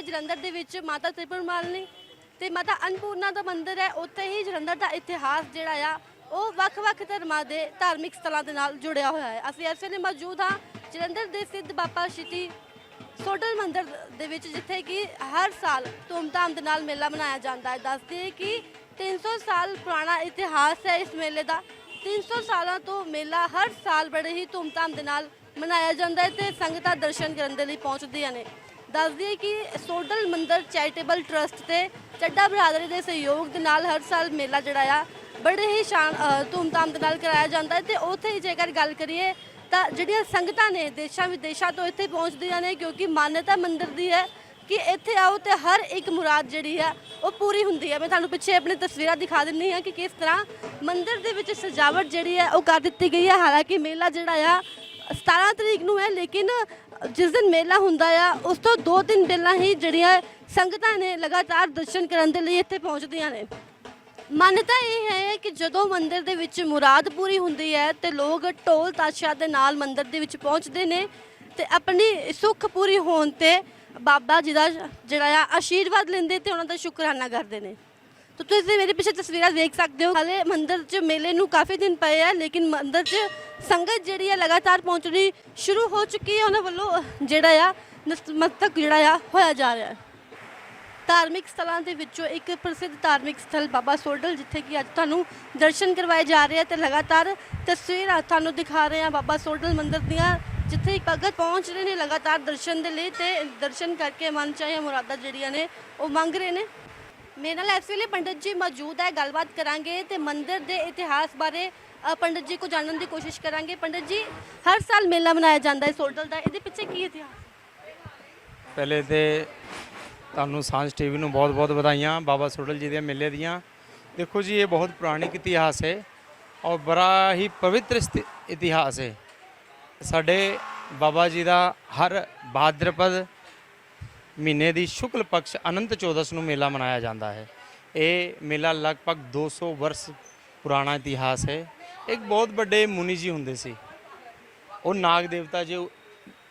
ਦੀ ਜਲੰਧਰ ਦੇ ਵਿੱਚ ਮਾਤਾ ਤ੍ਰਿਪੁਰ ਮਾਲਨੀ ਤੇ ਮਾਤਾ ਅਨਪੂਰਨਾ ਦਾ ਮੰਦਿਰ ਹੈ। ਉੱਥੇ ਹੀ ਜਲੰਧਰ ਦਾ ਇਤਿਹਾਸ ਜਿਹੜਾ ਆ, ਉਹ ਵੱਖ-ਵੱਖ ਧਰਮਾਂ ਦੇ ਧਾਰਮਿਕ ਸਥਲਾਂ ਦੇ ਨਾਲ ਜੁੜਿਆ ਹੋਇਆ ਹੈ। ਅਸੀਂ ਇਸ ਵੇਲੇ ਮੌਜੂਦ ਹਾਂ ਜਲੰਧਰ ਦੇ ਸਿੱਧ ਬਾਬਾ ਸ਼੍ਰੀ ਸੋਡਲ ਮੰਦਿਰ ਦੇ ਵਿੱਚ, ਜਿੱਥੇ ਕਿ ਹਰ ਸਾਲ ਧੂਮਧਾਮ ਦੇ ਨਾਲ ਮੇਲਾ ਮਨਾਇਆ ਜਾਂਦਾ ਹੈ। ਦੱਸਦੇ ਕਿ 300 ਸਾਲ ਪੁਰਾਣਾ ਇਤਿਹਾਸ ਹੈ ਇਸ ਮੇਲੇ ਦਾ। 300 ਸਾਲਾਂ ਤੋਂ ਮੇਲਾ ਹਰ ਸਾਲ ਬੜੇ ਹੀ ਧੂਮਧਾਮ ਦੇ ਨਾਲ ਮਨਾਇਆ ਜਾਂਦਾ ਹੈ ਤੇ ਸੰਗਤਾਂ ਦਰਸ਼ਨ ਕਰਨ ਦੇ ਲਈ ਪਹੁੰਚਦੀਆਂ ਨੇ। ਦੱਸਦੀ ਹੈ ਕਿ ਸੋਡਲ ਮੰਦਰ ਚੈਰੀਟੇਬਲ ਟਰਸਟ ਤੇ ਚੱਡਾ ਬਰਾਦਰੀ ਦੇ ਸਹਿਯੋਗ ਦੇ ਨਾਲ ਹਰ ਸਾਲ ਮੇਲਾ ਜਿਹੜਾ ਆ, ਬੜੇ ਹੀ ਸ਼ਾਨ ਧੂਮਧਾਮ ਦੇ ਨਾਲ ਕਰਾਇਆ ਜਾਂਦਾ ਹੈ ਤੇ ਉੱਥੇ ਹੀ ਜੇਕਰ ਗੱਲ ਕਰੀਏ ਤਾਂ ਜਿਹੜੀਆਂ ਸੰਗਤਾਂ ਨੇ ਦੇਸ਼ਾਂ ਵਿਦੇਸ਼ਾਂ ਤੋਂ ਇੱਥੇ ਪਹੁੰਚਦੀਆਂ ਨੇ ਕਿਉਂਕਿ ਮਾਨਤਾ ਮੰਦਰ ਦੀ ਹੈ ਕਿ ਇੱਥੇ ਆਓ ਤੇ ਹਰ ਇੱਕ ਮੁਰਾਦ ਜਿਹੜੀ ਹੈ ਉਹ ਪੂਰੀ ਹੁੰਦੀ ਹੈ। ਮੈਂ ਤੁਹਾਨੂੰ ਪਿੱਛੇ ਆਪਣੀ ਤਸਵੀਰਾਂ ਦਿਖਾ ਦਿੰਦੀ ਹਾਂ ਕਿ ਕਿਸ ਤਰ੍ਹਾਂ ਮੰਦਿਰ ਦੇ ਵਿੱਚ ਸਜਾਵਟ ਜਿਹੜੀ ਹੈ ਉਹ ਕਰ ਦਿੱਤੀ ਗਈ ਹੈ। ਹਾਲਾਂਕਿ ਮੇਲਾ ਜਿਹੜਾ ਆ 17 ਤਰੀਕ ਨੂੰ ਹੈ, ਲੇਕਿਨ ਜਿਸ ਦਿਨ ਮੇਲਾ ਹੁੰਦਾ ਆ, ਉਸ ਤੋਂ ਦੋ ਦਿਨ ਪਹਿਲਾਂ ਹੀ ਜਿਹੜੀਆਂ ਸੰਗਤਾਂ ਨੇ ਲਗਾਤਾਰ ਦਰਸ਼ਨ ਕਰਨ ਦੇ ਲਈ ਇੱਥੇ ਪਹੁੰਚਦੀਆਂ ਨੇ। ਮਾਨਤਾ ਇਹ ਹੈ ਕਿ ਜਦੋਂ ਮੰਦਿਰ ਦੇ ਵਿੱਚ ਮੁਰਾਦ ਪੂਰੀ ਹੁੰਦੀ ਹੈ ਤੇ ਲੋਕ ਢੋਲ ਤਾਸ਼ਾ ਦੇ ਨਾਲ ਮੰਦਿਰ ਦੇ ਵਿੱਚ ਪਹੁੰਚਦੇ ਨੇ ਤੇ ਆਪਣੀ ਸੁੱਖ ਪੂਰੀ ਹੋਣ ਤੇ ਬਾਬਾ ਜੀ ਦਾ ਜਿਹੜਾ ਆ, ਆਸ਼ੀਰਵਾਦ ਲੈਂਦੇ ਤੇ ਉਹਨਾਂ ਦਾ ਸ਼ੁਕਰਾਨਾ ਕਰਦੇ ਨੇ। ਤੋ ਤੁਸੀਂ ਮੇਰੇ ਪਿੱਛੇ ਤਸਵੀਰਾਂ ਦੇਖ ਸਕਦੇ ਹੋ ਹਾਲੇ ਮੰਦਿਰ 'ਚ ਮੇਲੇ ਨੂੰ ਕਾਫੀ ਦਿਨ ਪਏ ਆ ਲੇਕਿਨ ਮੰਦਿਰ 'ਚ ਸੰਗਤ ਜਿਹੜੀ ਹੈ ਲਗਾਤਾਰ ਪਹੁੰਚਣੀ ਸ਼ੁਰੂ ਹੋ ਚੁੱਕੀ ਹੈ ਉਹਨਾਂ ਵੱਲੋਂ ਜਿਹੜਾ ਆ ਨਤਮਸਤਕ ਜਿਹੜਾ ਆ ਹੋਇਆ ਜਾ ਰਿਹਾ ਹੈ ਧਾਰਮਿਕ ਸਥਲਾਂ ਦੇ ਵਿੱਚੋਂ ਇੱਕ ਪ੍ਰਸਿੱਧ ਧਾਰਮਿਕ ਸਥਲ ਬਾਬਾ ਸੋਡਲ ਜਿੱਥੇ ਕਿ ਅੱਜ ਤੁਹਾਨੂੰ ਦਰਸ਼ਨ ਕਰਵਾਏ ਜਾ ਰਹੇ ਆ ਤੇ ਲਗਾਤਾਰ ਤਸਵੀਰਾਂ ਤੁਹਾਨੂੰ ਦਿਖਾ ਰਹੇ ਆ ਬਾਬਾ ਸੋਡਲ ਮੰਦਿਰ ਦੀਆਂ ਜਿੱਥੇ ਭਗਤ ਪਹੁੰਚ ਰਹੇ ਨੇ ਲਗਾਤਾਰ ਦਰਸ਼ਨ ਦੇ ਲਈ ਤੇ ਦਰਸ਼ਨ ਕਰਕੇ ਮਨ ਚਾਹੀਏ ਮੁਰਾਦਾਂ ਜਿਹੜੀਆਂ ਨੇ ਉਹ ਮੰਗ ਰਹੇ ਨੇ ਮੇਰੇ ਨਾਲ ਇਸ ਵੇਲੇ ਪੰਡਿਤ ਜੀ ਮੌਜੂਦ ਹੈ ਗੱਲਬਾਤ ਕਰਾਂਗੇ ਤੇ ਮੰਦਿਰ ਦੇ ਇਤਿਹਾਸ ਬਾਰੇ ਅ, ਪੰਡਿਤ ਜੀ ਕੋ ਜਾਣਨ ਦੀ ਕੋਸ਼ਿਸ਼ ਕਰਾਂਗੇ। ਪੰਡਿਤ ਜੀ ਹਰ ਸਾਲ ਮੇਲਾ ਮਨਾਇਆ ਜਾਂਦਾ ਹੈ ਸੋਡਲ ਦਾ ਇਹਦੇ ਪਿੱਛੇ ਕੀ ਇਤਿਹਾਸ ਪਹਿਲੇ ਤੇ ਤੁਹਾਨੂੰ ਸਾਂਝ ਟੀਵੀ ਨੂੰ ਬਹੁਤ-ਬਹੁਤ ਵਧਾਈਆਂ ਬਾਬਾ ਸੁਡਲ ਜੀ ਦੇ ਮੇਲੇ ਦੀਆਂ। ਦੇਖੋ ਜੀ ਇਹ ਬਹੁਤ ਪੁਰਾਣਿਕ ਇਤਿਹਾਸ ਹੈ ਔਰ ਬੜਾ ਹੀ ਪਵਿੱਤਰ ਸਥਿ- ਇਤਿਹਾਸ ਹੈ। ਸਾਡੇ ਬਾਬਾ ਜੀ ਦਾ ਹਰ ਭਾਦਰਪਦ ਮਹੀਨੇ ਦੀ ਸ਼ੁਕਲ ਪਕਸ਼ ਅਨੰਤ ਚੌਦਸ ਨੂੰ ਮੇਲਾ ਮਨਾਇਆ ਜਾਂਦਾ ਹੈ। ਇਹ ਮੇਲਾ ਲਗਭਗ 200 ਵਰਸ ਪੁਰਾਣਾ ਇਤਿਹਾਸ ਹੈ। ਇੱਕ ਬਹੁਤ ਵੱਡੇ ਮੁਨੀ ਜੀ ਹੁੰਦੇ ਸੀ। ਉਹ ਨਾਗ ਦੇਵਤਾ ਜੀ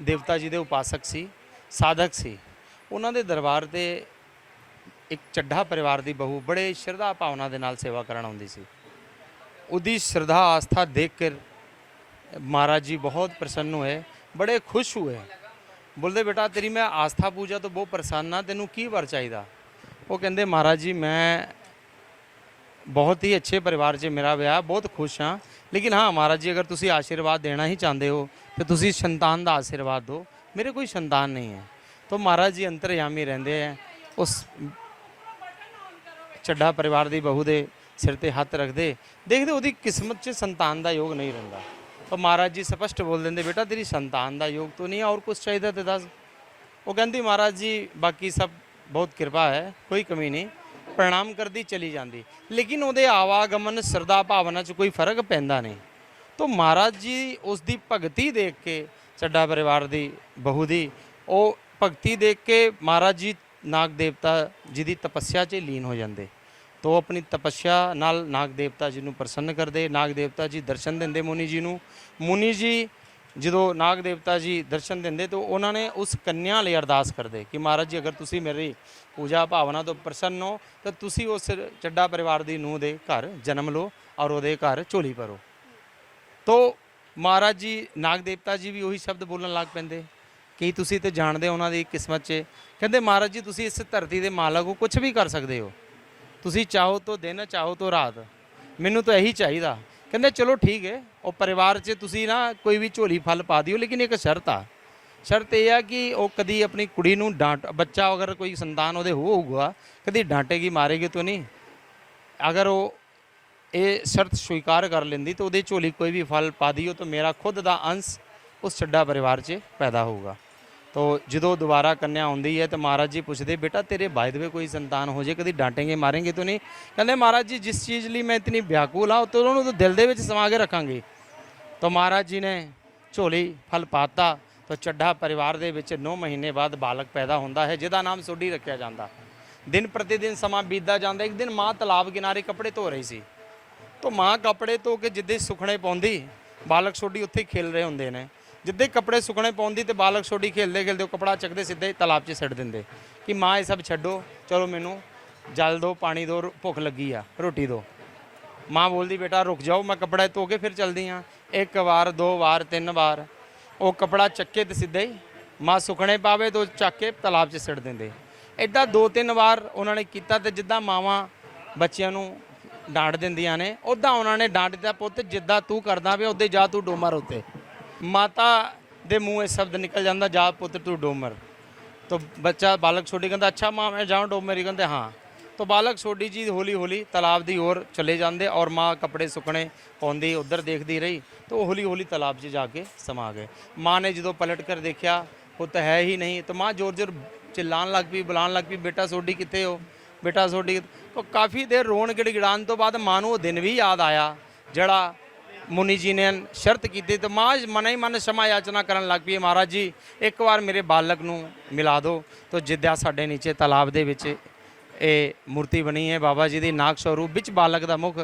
ਦੇਵਤਾ ਜੀ ਦੇ ਉਪਾਸਕ ਸੀ, ਸਾਧਕ ਸੀ। ਉਹਨਾਂ ਦੇ ਦਰਬਾਰ ਤੇ ਇੱਕ ਚੱਢਾ ਪਰਿਵਾਰ ਦੀ ਬਹੂ ਬੜੇ ਸ਼ਰਧਾ ਭਾਵਨਾ ਦੇ ਨਾਲ ਸੇਵਾ ਕਰਨ ਆਉਂਦੀ ਸੀ। ਉਹਦੀ ਸ਼ਰਧਾ ਆਸਥਾ ਦੇਖ ਕੇ ਮਹਾਰਾਜ ਜੀ ਬਹੁਤ ਪ੍ਰਸੰਨ ਹੋਏ, ਬੜੇ ਖੁਸ਼ ਹੋਏ। ਬੋਲਦੇ, ਬੇਟਾ, ਤੇਰੀ ਮੈਂ ਆਸਥਾ ਪੂਜਾ ਤੋਂ ਬਹੁਤ ਪ੍ਰਸੰਨ ਆ ਤੈਨੂੰ ਕੀ ਵਰ ਚਾਹੀਦਾ? ਉਹ ਕਹਿੰਦੇ, ਮਹਾਰਾਜ ਜੀ, ਮੈਂ ਬਹੁਤ ਹੀ ਅੱਛੇ ਪਰਿਵਾਰ 'ਚ ਮੇਰਾ ਵਿਆਹ, ਬਹੁਤ ਖੁਸ਼ ਹਾਂ। ਲੇਕਿਨ ਹਾਂ, ਮਹਾਰਾਜ ਜੀ, ਅਗਰ ਤੁਸੀਂ ਆਸ਼ੀਰਵਾਦ ਦੇਣਾ ਹੀ ਚਾਹੁੰਦੇ ਹੋ, ਤੇ ਤੁਸੀਂ ਸੰਤਾਨ ਦਾ ਆਸ਼ੀਰਵਾਦ ਦਿਓ। ਮੇਰੇ ਕੋਈ ਸੰਤਾਨ ਨਹੀਂ ਹੈ। ਤਾਂ ਮਹਾਰਾਜ ਜੀ ਅੰਤਰਯਾਮੀ ਰਹਿੰਦੇ ਹੈ। ਉਸ ਚੱਡਾ ਪਰਿਵਾਰ ਦੀ ਬਹੂ ਦੇ ਸਿਰ ਤੇ ਹੱਥ ਰੱਖਦੇ। ਦੇਖਦੇ ਉਹਦੀ ਕਿਸਮਤ 'ਚ ਸੰਤਾਨ ਦਾ ਯੋਗ ਨਹੀਂ ਰਹਿੰਦਾ। ਉਹ ਮਹਾਰਾਜ ਜੀ ਸਪਸ਼ਟ ਬੋਲ ਦਿੰਦੇ, ਬੇਟਾ, ਤੇਰੀ ਸੰਤਾਨ ਦਾ ਯੋਗ ਤੋਂ ਨਹੀਂ ਹੈ ਔਰ ਕੁਝ ਚਾਹੀਦਾ ਤੇ ਦੱਸ। ਉਹ ਕਹਿੰਦੀ, ਮਹਾਰਾਜ ਜੀ, ਬਾਕੀ ਸਭ ਬਹੁਤ ਕਿਰਪਾ ਹੈ, ਕੋਈ ਕਮੀ ਨਹੀਂ। ਪ੍ਰਣਾਮ ਕਰਦੀ, ਚਲੀ ਜਾਂਦੀ। ਲੇਕਿਨ ਉਹਦੇ ਆਵਾਗਮਨ ਸਰਦਾ ਭਾਵਨਾ 'ਚ ਕੋਈ ਫ਼ਰਕ ਪੈਂਦਾ ਨਹੀਂ। ਤਾਂ ਮਹਾਰਾਜ ਜੀ ਉਸ ਦੀ ਭਗਤੀ ਦੇਖ ਕੇ, ਚੱਡਾ ਪਰਿਵਾਰ ਦੀ ਬਹੂ ਦੀ, ਉਹ ਭਗਤੀ ਦੇਖ ਕੇ ਮਹਾਰਾਜ ਜੀ ਨਾਗ ਦੇਵਤਾ ਜੀ ਦੀ ਤਪੱਸਿਆ 'ਚ ਲੀਨ ਹੋ ਜਾਂਦੇ। ਤੋ ਆਪਣੀ ਤਪੱਸਿਆ ਨਾਲ ਨਾਗ ਦੇਵਤਾ ਜੀ ਨੂੰ ਪ੍ਰਸੰਨ ਕਰਦੇ। ਨਾਗ ਦੇਵਤਾ ਜੀ ਦਰਸ਼ਨ ਦਿੰਦੇ ਮੁਨੀ ਜੀ ਨੂੰ। ਮੁਨੀ ਜੀ ਜਦੋਂ ਨਾਗ ਦੇਵਤਾ ਜੀ ਦਰਸ਼ਨ ਦਿੰਦੇ ਤਾਂ ਉਹਨਾਂ ਨੇ ਉਸ ਕੰਨਿਆ ਲਈ ਅਰਦਾਸ ਕਰਦੇ ਕਿ ਮਹਾਰਾਜ ਜੀ, ਅਗਰ ਤੁਸੀਂ ਮੇਰੀ ਪੂਜਾ ਭਾਵਨਾ ਤੋਂ ਪ੍ਰਸੰਨ ਹੋ, ਤਾਂ ਤੁਸੀਂ ਉਸ ਚੱਡਾ ਪਰਿਵਾਰ ਦੀ ਨੂੰਹ ਦੇ ਘਰ ਜਨਮ ਲਓ ਔਰ ਉਹਦੇ ਘਰ ਝੋਲੀ ਭਰੋ। ਤੋ ਮਹਾਰਾਜ ਜੀ, ਨਾਗ ਦੇਵਤਾ ਜੀ ਵੀ ਉਹੀ ਸ਼ਬਦ ਬੋਲਣ ਲੱਗ ਪੈਂਦੇ। ਕੀ ਤੁਸੀਂ ਤੇ ਜਾਣਦੇ ਹੋ ਉਹਨਾਂ ਦੀ ਕਿਸਮਤ 'ਚ? ਕਹਿੰਦੇ, ਮਹਾਰਾਜ ਜੀ, ਤੁਸੀਂ ਇਸ ਧਰਤੀ ਦੇ ਮਾਲਕ ਹੋ ਕੁਝ ਵੀ ਕਰ ਸਕਦੇ ਹੋ। ਤੁਸੀਂ ਚਾਹੋ ਤਾਂ ਦਿਨ, ਚਾਹੋ ਤਾਂ ਰਾਤ। ਮੈਨੂੰ ਤਾਂ ਇਹੀ ਚਾਹੀਦਾ। ਕਹਿੰਦੇ, ਚਲੋ ਠੀਕ ਹੈ ਉਹ ਪਰਿਵਾਰ 'ਚ ਤੁਸੀਂ ਨਾ ਕੋਈ ਵੀ ਝੋਲੀ ਫਲ ਪਾ ਦਿਓ, ਲੇਕਿਨ ਇੱਕ ਸ਼ਰਤ ਆ। ਸ਼ਰਤ ਇਹ ਆ ਕਿ ਉਹ ਕਦੀ ਆਪਣੀ ਕੁੜੀ ਨੂੰ ਡਾਂਟ, ਬੱਚਾ ਅਗਰ ਕੋਈ ਸੰਤਾਨ ਉਹਦੇ ਹੋਊਗਾ, ਕਦੀ ਡਾਂਟੇਗੀ, ਮਾਰੇਗੀ ਤਾਂ ਨਹੀਂ। ਅਗਰ ਉਹ ਇਹ ਸ਼ਰਤ ਸਵੀਕਾਰ ਕਰ ਲੈਂਦੀ ਤਾਂ ਉਹਦੇ ਝੋਲੀ ਕੋਈ ਵੀ ਫਲ ਪਾ ਦਿਓ ਤਾਂ ਮੇਰਾ ਖੁਦ ਦਾ ਅੰਸ਼ ਉਸ ਛੱਡਾ ਪਰਿਵਾਰ 'ਚ ਪੈਦਾ ਹੋਊਗਾ। ਤੋ ਜਦੋਂ ਦੁਬਾਰਾ ਕੰਨਿਆ ਹੁੰਦੀ ਹੈ ਤੇ ਮਹਾਰਾਜ ਜੀ ਪੁੱਛਦੇ, ਬੇਟਾ, ਤੇਰੇ ਬਾਈ ਦੇ ਕੋਈ ਸੰਤਾਨ ਹੋ ਜੇ, ਕਦੀ ਡਾਂਟेंगे ਮਾਰेंगे ਤੋ ਨਹੀਂ? ਕਹਿੰਦੇ, ਮਹਾਰਾਜ ਜੀ, ਜਿਸ ਚੀਜ਼ ਲਈ ਮੈਂ ਇਤਨੀ ਵਿਆਕੂਲ ਆ ਤੋ ਉਹਨੂੰ ਦਿਲ ਦੇ ਵਿੱਚ ਸਮਾ ਕੇ ਰੱਖਾਂਗੇ। ਤੋ ਮਹਾਰਾਜ ਜੀ ਨੇ ਝੋਲੀ, ਫਲ ਪਾਤਾ, ਤੋ ਚੱਡਾ ਪਰਿਵਾਰ ਦੇ ਵਿੱਚ 9 ਮਹੀਨੇ ਬਾਅਦ ਬਾਲਕ ਪੈਦਾ ਹੁੰਦਾ ਹੈ, ਜਿਹਦਾ ਨਾਮ ਸੋਢੀ ਰੱਖਿਆ ਜਾਂਦਾ। ਦਿਨ ਪ੍ਰਤੀ ਦਿਨ ਸਮਾਂ ਬੀਤਦਾ ਜਾਂਦਾ, ਇੱਕ ਦਿਨ ਮਾਂ ਤਲਾਬ ਕਿਨਾਰੇ ਕੱਪੜੇ ਧੋ ਰਹੀ ਸੀ। ਤੋ ਮਾਂ ਕੱਪੜੇ ਧੋ ਕੇ ਜਿੱਦੇ ਸੁਖਣੇ ਪਾਉਂਦੀ, ਬਾਲਕ ਸੋਢੀ ਉੱਥੇ ਖੇਲ ਰਹੇ ਹੁੰਦੇ ਨੇ। ਜਿੱਦੇ ਕੱਪੜੇ ਸੁੱਕਣੇ ਪਾਉਂਦੀ ਤੇ ਬਾਲਕ ਛੋਡੀ ਖੇਲਦੇ ਖੇਲਦੇ ਉਹ ਕਪੜਾ ਚੱਕਦੇ ਸਿੱਧੇ ਤਲਾਬ 'ਚ ਸਿੱਟ ਦਿੰਦੇ। ਕਿ ਮਾਂ ਇਹ ਸਭ ਛੱਡੋ, ਚਲੋ ਮੈਨੂੰ ਜਲ ਦਿਓ ਪਾਣੀ ਦਿਓ ਭੁੱਖ ਲੱਗੀ ਆ, ਰੋਟੀ ਦਿਓ ਮਾਂ ਬੋਲਦੀ, ਬੇਟਾ ਰੁਕ ਜਾਓ, ਮੈਂ ਕੱਪੜਾ ਧੋ ਕੇ ਫਿਰ ਚਲਦੀ ਆ। ਇੱਕ ਵਾਰ, ਦੋ ਵਾਰ, ਤਿੰਨ ਵਾਰ। ਉਹ ਕਪੜਾ ਚੱਕੇ ਤੇ ਸਿੱਧੇ ਹੀ ਮਾਂ ਸੁੱਕਣੇ ਪਾਵੇ ਤਾਂ ਉਹ ਚੱਕ ਕੇ ਤਲਾਬ 'ਚ ਸਿੱਟ ਦਿੰਦੇ। ਐਦਾਂ ਦੋ ਤਿੰਨ ਵਾਰ ਉਹਨਾਂ ਨੇ ਕੀਤਾ ਤੇ ਜਿੱਦਾਂ ਮਾਵਾਂ ਬੱਚਿਆਂ ਨੂੰ ਡਾਂਟ ਦਿੰਦੀਆਂ ਨੇ ਉਦਾਂ ਉਹਨਾਂ ਨੇ ਡਾਂਟ ਦਿੱਤਾ, ਪੁੱਤ, ਜਿੱਦਾਂ ਤੂੰ ਕਰਦਾ ਵੇ ਉਦੇ ਜਾ ਤੂੰ ਡੋਮਰ ਉੱਤੇ ਮਾਤਾ ਦੇ ਮੂੰਹ ਇਹ ਸ਼ਬਦ ਨਿਕਲ ਜਾਂਦਾ, ਜਾ ਪੁੱਤਰ ਤੂੰ ਡੋਮਰ। ਤੋਂ ਬੱਚਾ ਬਾਲਕ ਛੋਡੀ ਕਹਿੰਦਾ, ਅੱਛਾ ਮਾਂ, ਮੈਂ ਜਾਉਂ ਡੋਮਰੀ। ਕਹਿੰਦੇ, ਹਾਂ। ਤੋ ਬਾਲਕ ਛੋਡੀ ਜੀ ਹੌਲੀ ਹੌਲੀ ਤਲਾਬ ਦੀ ਹੋਰ ਚਲੇ ਜਾਂਦੇ ਔਰ ਮਾਂ ਕੱਪੜੇ ਸੁੱਕਣੇ ਪਾਉਂਦੀ, ਉਧਰ ਦੇਖਦੀ ਰਹੀ। ਤੋ ਹੌਲੀ ਹੌਲੀ ਤਲਾਬ 'ਚ ਜਾ ਕੇ ਸਮਾ ਗਏ। ਮਾਂ ਨੇ ਜਦੋਂ ਪਲਟ ਕਰ ਦੇਖਿਆ, ਉਹ ਤਾਂ ਹੈ ਹੀ ਨਹੀਂ। ਤਾਂ ਮਾਂ ਜ਼ੋਰ ਜ਼ੋਰ ਚਿਲਾਣ ਲੱਗ ਪਈ, ਬੁਲਾਣ ਲੱਗ ਪਈ, ਬੇਟਾ ਛੋਡੀ ਕਿੱਥੇ ਹੋ? ਬੇਟਾ ਛੋਡੀ ਤੋ ਕਾਫੀ ਦੇਰ ਰੋਣ ਗਿੜਗਿੜਾਣ ਤੋਂ ਬਾਅਦ ਮਾਂ ਨੂੰ ਉਹ ਦਿਨ ਵੀ ਯਾਦ ਆਇਆ, ਜਿਹੜਾ ਮੁਨੀ ਜੀ ਨੇ ਸ਼ਰਤ ਕੀਤੀ ਤੇ ਮਾਂ ਮਨ ਹੀ ਮਨ ਸ਼ਮਾ ਯਾਚਨਾ ਕਰਨ ਲੱਗ ਪਈ ਮਹਾਰਾਜ ਜੀ। ਇੱਕ ਵਾਰ ਮੇਰੇ ਬਾਲਕ ਨੂੰ ਮਿਲਾ ਦਿਓ ਤਾਂ ਜਿੱਦਾਂ ਸਾਡੇ ਨੀਚੇ ਤਾਲਾਬ ਦੇ ਵਿੱਚ ਇਹ ਮੂਰਤੀ ਬਣੀ ਹੈ ਬਾਬਾ ਜੀ ਦੀ ਨਾਗ ਸਰੂਪ ਵਿੱਚ ਬਾਲਕ ਦਾ ਮੁਖ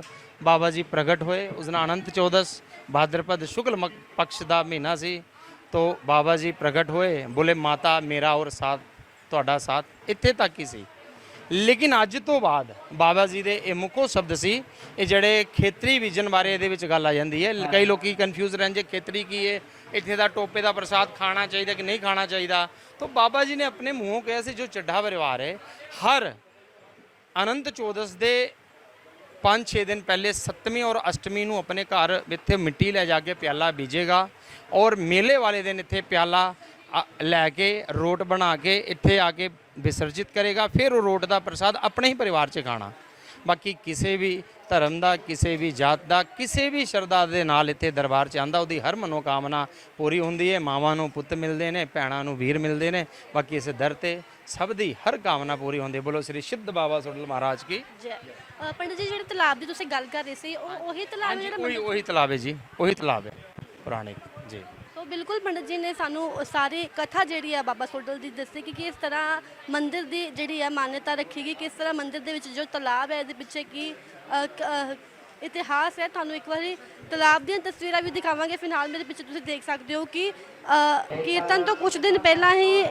ਬਾਬਾ ਜੀ ਪ੍ਰਗਟ ਹੋਏ। ਉਸ ਦਿਨ ਅਨੰਤ ਚੌਦਸ ਭਾਦਰਪਦ ਸ਼ੁਕਲ ਮਕ- ਪਕਸ਼ ਦਾ ਮਹੀਨਾ ਸੀ ਤੋ ਬਾਬਾ ਜੀ ਪ੍ਰਗਟ ਹੋਏ। ਬੋਲੇ, ਮਾਤਾ, ਮੇਰਾ ਔਰ ਸਾਥ, ਤੁਹਾਡਾ ਸਾਥ ਇੱਥੇ ਤੱਕ ਹੀ ਸੀ। ਲੇਕਿਨ ਅੱਜ ਤੋਂ ਬਾਅਦ ਬਾਬਾ ਜੀ ਦੇ ਇਹ ਮੁੱਖੋ ਸ਼ਬਦ ਸੀ ਇਹ ਜਿਹੜੇ ਖੇਤਰੀ ਵਿਜਨ ਬਾਰੇ ਇਹਦੇ ਵਿੱਚ ਗੱਲ ਆ ਜਾਂਦੀ ਹੈ। ਕਈ ਲੋਕੀ ਕਨਫਿਊਜ਼ ਰਹਿੰਦੇ ਖੇਤਰੀ ਕੀ ਹੈ ਇੱਥੇ ਦਾ ਟੋਪੇ ਦਾ ਪ੍ਰਸਾਦ ਖਾਣਾ ਚਾਹੀਦਾ ਕਿ ਨਹੀਂ ਖਾਣਾ ਚਾਹੀਦਾ? ਤਾਂ ਬਾਬਾ ਜੀ ਨੇ ਆਪਣੇ ਮੂੰਹੋਂ ਕਿਹਾ ਸੀ ਜੋ ਚੱਡਾ ਪਰਿਵਾਰ ਹੈ ਹਰ ਅਨੰਤ ਚੌਦਸ ਦੇ 5-6 ਦਿਨ ਪਹਿਲੇ ਸੱਤਵੀਂ ਔਰ ਅਸ਼ਟਮੀ ਨੂੰ ਆਪਣੇ ਘਰ ਇੱਥੇ ਮਿੱਟੀ ਲੈ ਜਾ ਕੇ ਪਿਆਲਾ ਬੀਜੇਗਾ ਔਰ ਮੇਲੇ ਵਾਲੇ ਦਿਨ ਇੱਥੇ ਪਿਆਲਾ ਲੈ ਕੇ ਰੋਟ ਬਣਾ ਕੇ ਇੱਥੇ ਆ ਕੇ ਵਿਸਰਜਿਤ ਕਰੇਗਾ ਫਿਰ ਉਹ ਰੋਟ ਦਾ ਪ੍ਰਸਾਦ ਆਪਣੇ ਹੀ ਪਰਿਵਾਰ 'ਚ ਖਾਣਾ। ਬਾਕੀ ਕਿਸੇ ਵੀ ਧਰਮ ਦਾ ਕਿਸੇ ਵੀ ਜਾਤ ਦਾ ਕਿਸੇ ਵੀ ਸ਼ਰਧਾ ਦੇ ਨਾਲ ਇੱਥੇ ਦਰਬਾਰ 'ਚ ਆਂਦਾ ਉਹਦੀ ਹਰ ਮਨੋਕਾਮਨਾ ਪੂਰੀ ਹੁੰਦੀ ਹੈ। ਮਾਵਾਂ ਨੂੰ ਪੁੱਤ ਮਿਲਦੇ ਨੇ ਭੈਣਾਂ ਨੂੰ ਵੀਰ ਮਿਲਦੇ ਨੇ। ਬਾਕੀ ਇਸ ਦਰ ਤੇ ਸਭ ਦੀ ਹਰ ਕਾਮਨਾ ਪੂਰੀ ਹੁੰਦੀ ਬੋਲੋ ਸ੍ਰੀ ਸਿੱਧ ਬਾਬਾ ਸੁਡਲ ਮਹਾਰਾਜ ਕੀ। ਜੈ। ਅ, ਪੰਡਿਤ ਜੀ ਜਿਹੜੇ ਤਾਲਾਬ ਦੀ ਤੁਸੀਂ ਗੱਲ ਕਰ ਰਹੇ ਸੀ ਉਹ ਉਹੀ ਤਾਲਾਬ ਹੈ ਜਿਹੜਾ ਉਹੀ ਉਹੀ ਤਲਾਬ ਹੈ ਜੀ ਉਹੀ ਤਲਾਬ ਹੈ ਪੁਰਾਣੇ। ਬਿਲਕੁਲ ਪੰਡਿਤ ਜੀ ਨੇ ਸਾਨੂੰ ਸਾਰੀ ਕਥਾ ਜਿਹੜੀ ਹੈ ਬਾਬਾ ਸੋਡਲ ਦੀ ਦੱਸੀ ਕਿ ਕਿਸ ਤਰ੍ਹਾਂ ਮੰਦਿਰ ਦੀ ਜਿਹੜੀ ਹੈ ਮਾਨਤਾ ਰੱਖੀ ਗਈ, ਕਿਸ ਤਰ੍ਹਾਂ ਮੰਦਿਰ ਦੇ ਵਿੱਚ ਜੋ ਤਲਾਬ ਹੈ ਇਹਦੇ ਪਿੱਛੇ ਕੀ ਇਤਿਹਾਸ ਹੈ। ਤੁਹਾਨੂੰ ਇੱਕ ਵਾਰੀ ਤਾਲਾਬ ਦੀਆਂ ਤਸਵੀਰਾਂ ਵੀ ਦਿਖਾਵਾਂਗੇ। ਫਿਲਹਾਲ ਮੇਰੇ ਪਿੱਛੇ ਤੁਸੀਂ ਦੇਖ ਸਕਦੇ ਹੋ ਕਿ ਕੀਰਤਨ ਤੋਂ ਕੁਝ ਦਿਨ ਪਹਿਲਾਂ ਹੀ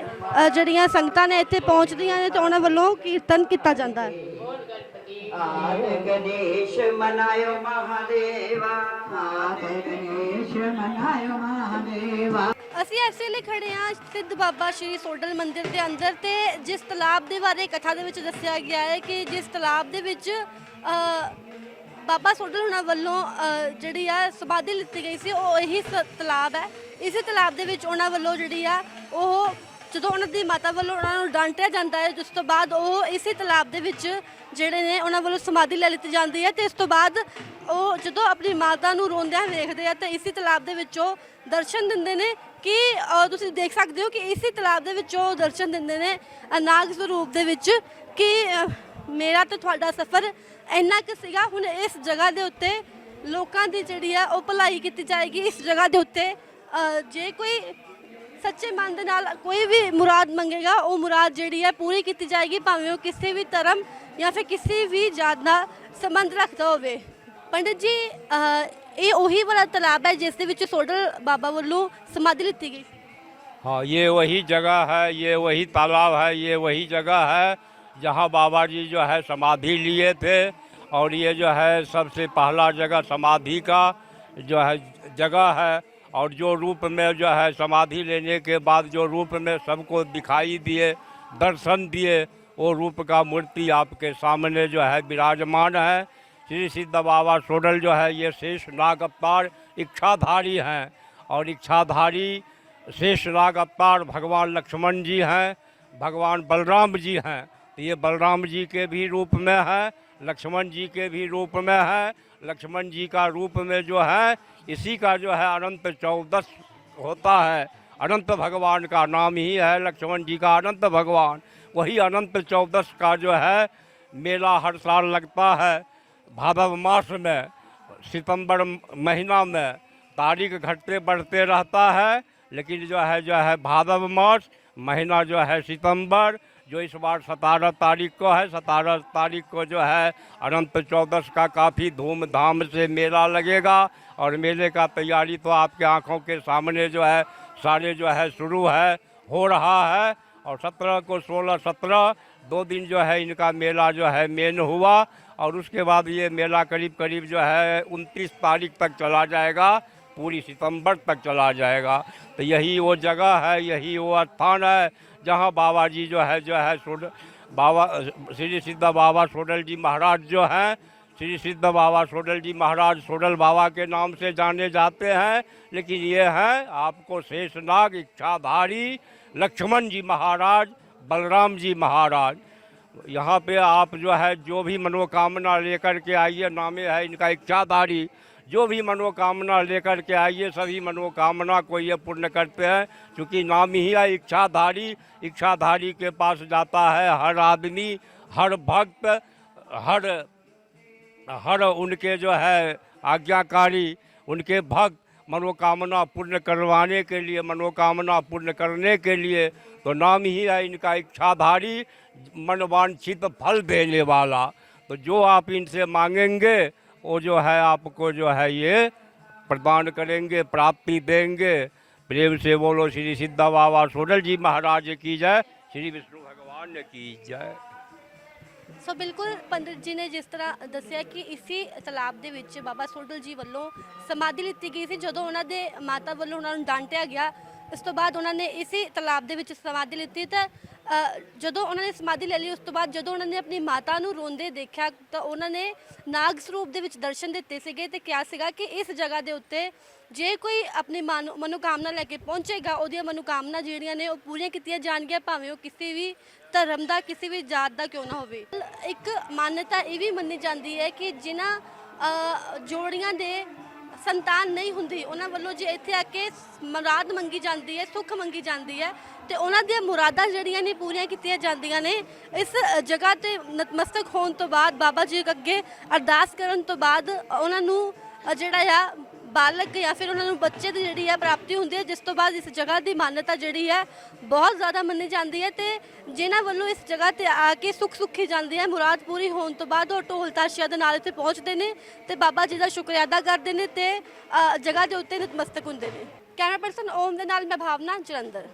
ਜਿਹੜੀਆਂ ਸੰਗਤਾਂ ਨੇ ਇੱਥੇ ਪਹੁੰਚਦੀਆਂ ਨੇ ਤੇ ਉਹਨਾਂ ਵੱਲੋਂ ਕੀਰਤਨ ਕੀਤਾ ਜਾਂਦਾ ਹੈ। ਆਦ ਗਣੇਸ਼ ਮਨਾਇਓ ਮਹਾਦੇਵਾ ਆਦ ਗਣੇਸ਼ ਮਨਾਇਓ ਮਹਾਦੇਵਾ ਅਸੀਂ ਇਸ ਵੇਲੇ ਖੜੇ ਹਾਂ ਸਿੱਧ ਬਾਬਾ ਸ਼੍ਰੀ ਸੋਡਲ ਮੰਦਿਰ ਦੇ ਅੰਦਰ ਤੇ ਜਿਸ ਤਾਲਾਬ ਦੇ ਬਾਰੇ ਕਥਾ ਦੇ ਵਿੱਚ ਦੱਸਿਆ ਗਿਆ ਹੈ ਕਿ ਜਿਸ ਤਾਲਾਬ ਦੇ ਵਿੱਚ ਅ, ਬਾਬਾ ਸੋਡਲ ਹੁਣਾਂ ਵੱਲੋਂ ਜਿਹੜੀ ਆ ਸਮਾਧੀ ਲਿੱਤੀ ਗਈ ਸੀ ਉਹ ਇਹੀ ਸ- ਤਾਲਾਬ ਹੈ। ਇਸੇ ਤਾਲਾਬ ਦੇ ਵਿੱਚ ਉਹਨਾਂ ਵੱਲੋਂ ਜਿਹੜੀ ਆ ਉਹ ਜਦੋਂ ਉਹਨਾਂ ਦੀ ਮਾਤਾ ਵੱਲੋਂ ਉਹਨਾਂ ਨੂੰ ਡਾਂਟਿਆ ਜਾਂਦਾ ਹੈ ਜਿਸ ਤੋਂ ਬਾਅਦ ਉਹ ਇਸੇ ਤਲਾਬ ਦੇ ਵਿੱਚ ਜਿਹੜੇ ਨੇ ਉਹਨਾਂ ਵੱਲੋਂ ਸਮਾਧੀ ਲੈ ਲਿੱਤੀ ਜਾਂਦੀ ਹੈ ਤੇ ਇਸ ਤੋਂ ਬਾਅਦ ਉਹ ਜਦੋਂ ਆਪਣੀ ਮਾਤਾ ਨੂੰ ਰੋਂਦਿਆਂ ਵੇਖਦੇ ਆ ਤਾਂ ਇਸੇ ਤਲਾਬ ਦੇ ਵਿੱਚੋਂ ਦਰਸ਼ਨ ਦਿੰਦੇ ਨੇ ਕਿ ਅ, ਤੁਸੀਂ ਦੇਖ ਸਕਦੇ ਹੋ ਕਿ ਇਸੇ ਤਲਾਬ ਦੇ ਵਿੱਚੋਂ ਦਰਸ਼ਨ ਦਿੰਦੇ ਨੇ ਅਨਾਗ ਸਰੂਪ ਦੇ ਵਿੱਚ ਕਿ ਅ, ਮੇਰਾ ਤੇ ਤੁਹਾਡਾ ਸਫ਼ਰ ਇੰਨਾ ਕੁ ਸੀਗਾ ਹੁਣ ਇਸ ਜਗ੍ਹਾ ਦੇ ਉੱਤੇ ਲੋਕਾਂ ਦੀ ਜਿਹੜੀ ਆ ਉਹ ਭਲਾਈ ਕੀਤੀ ਜਾਏਗੀ ਇਸ ਜਗ੍ਹਾ ਦੇ ਉੱਤੇ ਅ, ਜੇ ਕੋਈ ਸੱਚੇ ਮਨ ਦੇ ਨਾਲ ਕੋਈ ਵੀ ਮੁਰਾਦ ਮੰਗੇਗਾ ਉਹ ਮੁਰਾਦ ਜਿਹੜੀ ਹੈ ਪੂਰੀ ਕੀਤੀ ਜਾਏਗੀ ਭਾਵੇਂ ਉਹ ਕਿਸੇ ਵੀ ਧਰਮ ਜਾਂ ਫਿਰ ਕਿਸੇ ਵੀ ਜਾਤ ਨਾਲ ਸੰਬੰਧ ਰੱਖਦਾ ਹੋਵੇ ਪੰਡਿਤ ਜੀ ਅਹ, ਇਹ ਉਹੀ ਵਾਲਾ ਤਾਲਾਬ ਹੈ ਜਿਸ ਦੇ ਵਿੱਚ ਸੋਡਲ ਬਾਬਾ ਵੱਲੋਂ ਸਮਾਧੀ ਲਿੱਤੀ ਗਈ ਸੀ हाँ ये वही जगह है ये वही तालाब है ये वही जगह है जहाँ बाबा जी जो है समाधि लिए थे और ये जो है सबसे पहला जगह समाधि का जो है जगह है और जो रूप में जो है समाधि लेने के बाद जो रूप में सबको दिखाई दिए, दर्शन दिए, वो रूप का मूर्ति आपके सामने जो है विराजमान है। श्री सिद्ध बाबा सोडल जो है ये शेष नाग अवतार इच्छाधारी हैं और इच्छाधारी शेष नाग अवतार भगवान लक्ष्मण जी हैं, भगवान बलराम जी हैं। तो ये बलराम जी के भी रूप में है लक्ष्मण जी के भी रूप में है, लक्ष्मण जी का रूप में जो है, इसी का जो है अनंत चौदस होता है। अनंत भगवान का नाम ही है लक्ष्मण जी का अनंत भगवान। वही अनंत चौदस का जो है, मेला हर साल लगता है भादव मास में, सितंबर महीना में। तारीख घटते बढ़ते रहता है, लेकिन जो है जो है भादव मास, महीना जो है सितंबर जो इस बार सतारह तारीख को है, सतारह तारीख को जो है, अनंत चौदस का काफ़ी धूमधाम से मेला लगेगा और मेले का तैयारी तो आपके आँखों के सामने जो है, सारे जो है शुरू है, हो रहा है और सत्रह को सोलह सत्रह, दो दिन जो है इनका मेला जो है मेन हुआ और उसके बाद ये मेला करीब करीब जो है उनतीस तारीख तक चला जाएगा, पूरी सितंबर तक चला जाएगा। तो यही वो जगह है, यही वो स्थान है जहाँ बाबा जी जो है जो है सोड बाबा, श्री सिद्ध बाबा सोडल जी महाराज जो हैं, श्री सिद्ध बाबा सोडल जी महाराज सोडल बाबा के नाम से जाने जाते हैं। लेकिन ये हैं आपको शेषनाग इच्छाधारी लक्ष्मण जी महाराज, बलराम जी महाराज। यहाँ पे आप जो है, जो भी मनोकामना लेकर के आइए, नामे है इनका इच्छाधारी। जो भी मनोकामना लेकर के आइए सभी मनोकामना को ये पूर्ण करते हैं, क्योंकि नाम ही है इच्छाधारी। इच्छाधारी के पास जाता है हर आदमी, हर भक्त, हर हर उनके जो है आज्ञाकारी, उनके भक्त मनोकामना पूर्ण करवाने के लिए, मनोकामना पूर्ण करने के लिए तो नाम ही है इनका इच्छाधारी, मनवांछित फल देने वाला। तो जो आप इनसे मांगेंगे वो जो है आपको जो है ये प्रदान करेंगे प्राप्ति देंगे प्रेम से बोलो श्री सिद्धा बाबा सोडल जी महाराज की जय श्री विष्णु भगवान की जय ਸੋ ਬਿਲਕੁਲ ਪੰਡਿਤ ਜੀ ਨੇ ਜਿਸ ਤਰ੍ਹਾਂ ਦੱਸਿਆ ਕਿ ਇਸੀ ਤਲਾਬ ਦੇ ਵਿੱਚ ਬਾਬਾ ਸੋਡਲ ਜੀ ਵੱਲੋਂ ਸਮਾਧੀ ਲਿੱਤੀ ਗਈ ਸੀ ਜਦੋਂ ਉਹਨਾਂ ਦੇ ਮਾਤਾ ਵੱਲੋਂ ਉਹਨਾਂ ਨੂੰ ਡਾਂਟਿਆ ਗਿਆ ਇਸ ਤੋਂ ਬਾਅਦ ਉਹਨਾਂ ਨੇ ਇਸੀ ਤਲਾਬ ਦੇ ਵਿੱਚ ਸਮਾਧੀ ਲਿੱਤੀ ਤਾਂ ਅ, ਜਦੋਂ ਉਹਨਾਂ ਨੇ ਸਮਾਧੀ ਲੈ ਲਈ ਉਸ ਤੋਂ ਬਾਅਦ ਜਦੋਂ ਉਹਨਾਂ ਨੇ ਆਪਣੀ ਮਾਤਾ ਨੂੰ ਰੋਂਦੇ ਦੇਖਿਆ ਤਾਂ ਉਹਨਾਂ ਨੇ ਨਾਗ ਸਰੂਪ ਦੇ ਵਿੱਚ ਦਰਸ਼ਨ ਦਿੱਤੇ ਸੀਗੇ ਤੇ ਕਿਹਾ ਸੀਗਾ ਕਿ ਇਸ ਜਗ੍ਹਾ ਦੇ ਉੱਤੇ ਜੇ ਕੋਈ ਆਪਣੀ ਮਨੋ ਮਨੋਕਾਮਨਾ ਲੈ ਕੇ ਪਹੁੰਚੇਗਾ ਉਹਦੀਆਂ ਮਨੋਕਾਮਨਾ ਜਿਹੜੀਆਂ ਨੇ ਉਹ ਪੂਰੀਆਂ ਕੀਤੀਆਂ ਜਾਣਗੀਆਂ ਭਾਵੇਂ ਉਹ ਕਿਸੇ ਵੀ ਧਰਮ ਦਾ ਕਿਸੇ ਵੀ ਜਾਤ ਦਾ ਕਿਉਂ ਨਾ ਹੋਵੇ। ਇੱਕ ਮਾਨਤਾ ਇਹ ਵੀ ਮੰਨੀ ਜਾਂਦੀ ਹੈ ਕਿ ਜਿਨ੍ਹਾਂ ਅ, ਜੋੜੀਆਂ ਦੇ ਸੰਤਾਨ ਨਹੀਂ ਹੁੰਦੀ ਉਹਨਾਂ ਵੱਲੋਂ ਜੇ ਇੱਥੇ ਆ ਕੇ ਮੁਰਾਦ ਮੰਗੀ ਜਾਂਦੀ ਹੈ ਸੁੱਖ ਮੰਗੀ ਜਾਂਦੀ ਹੈ ਤੇ ਉਹਨਾਂ ਦੀਆਂ ਮੁਰਾਦਾਂ ਜਿਹੜੀਆਂ ਨੇ ਪੂਰੀਆਂ ਕੀਤੀਆਂ ਜਾਂਦੀਆਂ ਨੇ ਇਸ ਜਗ੍ਹਾ ਤੇ ਨਤਮਸਤਕ ਹੋਣ ਤੋਂ ਬਾਅਦ ਬਾਬਾ ਜੀ ਅੱਗੇ ਅਰਦਾਸ ਕਰਨ ਤੋਂ ਬਾਅਦ ਉਹਨਾਂ ਨੂੰ ਜਿਹੜਾ ਆ ਬਾਲਕ ਜਾਂ ਫਿਰ ਉਹਨਾਂ ਨੂੰ ਬੱਚੇ ਦੀ ਜਿਹੜੀ ਆ ਪ੍ਰਾਪਤੀ ਹੁੰਦੀ ਹੈ ਜਿਸ ਤੋਂ ਬਾਅਦ ਇਸ ਜਗ੍ਹਾ ਦੀ ਮਾਨਤਾ ਜਿਹੜੀ ਹੈ ਬਹੁਤ ਜ਼ਿਆਦਾ ਮੰਨੀ ਜਾਂਦੀ ਹੈ ਤੇ ਜਿਨ੍ਹਾਂ ਵੱਲੋਂ ਇਸ ਜਗ੍ਹਾ ਤੇ ਆ ਕੇ ਸੁੱਖ ਸੁੱਖੀ ਜਾਂਦੀ ਹੈ ਮੁਰਾਦ ਪੂਰੀ ਹੋਣ ਤੋਂ ਬਾਅਦ ਉਹ ਢੋਲ ਤਾਸ਼ੀਆਂ ਦੇ ਨਾਲ ਇੱਥੇ ਪਹੁੰਚਦੇ ਨੇ ਤੇ ਬਾਬਾ ਜੀ ਦਾ ਸ਼ੁਕਰੀਆ ਅਦਾ ਕਰਦੇ ਨੇ ਤੇ ਅ, ਜਗ੍ਹਾ ਦੇ ਉੱਤੇ ਨਤਮਸਤਕ ਹੁੰਦੇ ਨੇ। ਕੈਮਰਾ ਪਰਸਨ ਓਮ ਦੇ ਨਾਲ ਮੈਂ ਭਾਵਨਾ ਜਲੰਧਰ।